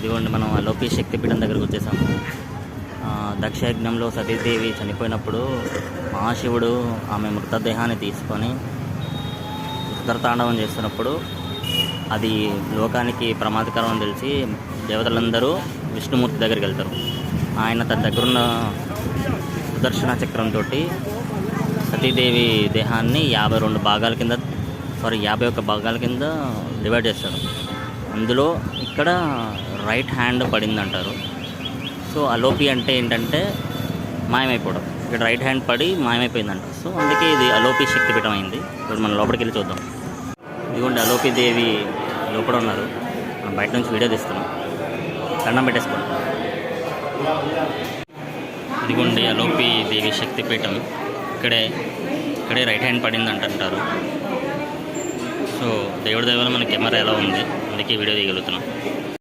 ఇదిగోండి మనం అలోపి శక్తిపీఠం దగ్గరకు వచ్చేసాం. దక్షయజ్ఞంలో సతీదేవి చనిపోయినప్పుడు మహాశివుడు ఆమె మృతదేహాన్ని తీసుకొని ఉత్తరతాండవం చేస్తున్నప్పుడు అది లోకానికి ప్రమాదకరం అని తెలిసి దేవతలందరూ విష్ణుమూర్తి దగ్గరికి వెళ్తారు. ఆయన తన దగ్గరున్న సుదర్శన చక్రంతో సతీదేవి దేహాన్ని యాభై రెండు భాగాల కింద సారీ యాభై ఒక్క భాగాల కింద డివైడ్ చేస్తారు అందులో ఇక్కడ రైట్ హ్యాండ్ పడింది అంటారు సో అలోపి అంటే ఏంటంటే మాయమైపోవడం. ఇక్కడ రైట్ హ్యాండ్ పడి మాయమైపోయిందంట. సో అందుకే ఇది అలోపి శక్తిపీఠం అయింది. ఇప్పుడు మనం లోపలికి వెళ్ళి చూద్దాం. ఇదిగోండి అలోపి దేవి లోపల ఉన్నారు. మనం బయట నుంచి వీడియో తీస్తున్నాం. దండం పెట్టేసుకోండి. ఇదిగోండి అలోపి దేవి శక్తిపీఠం. ఇక్కడే ఇక్కడే రైట్ హ్యాండ్ పడింది అంటుంటారు సో దేవుడి దేవుల మన కెమెరా ఎలా ఉంది? అందుకే వీడియో తీయగలుగుతున్నాం.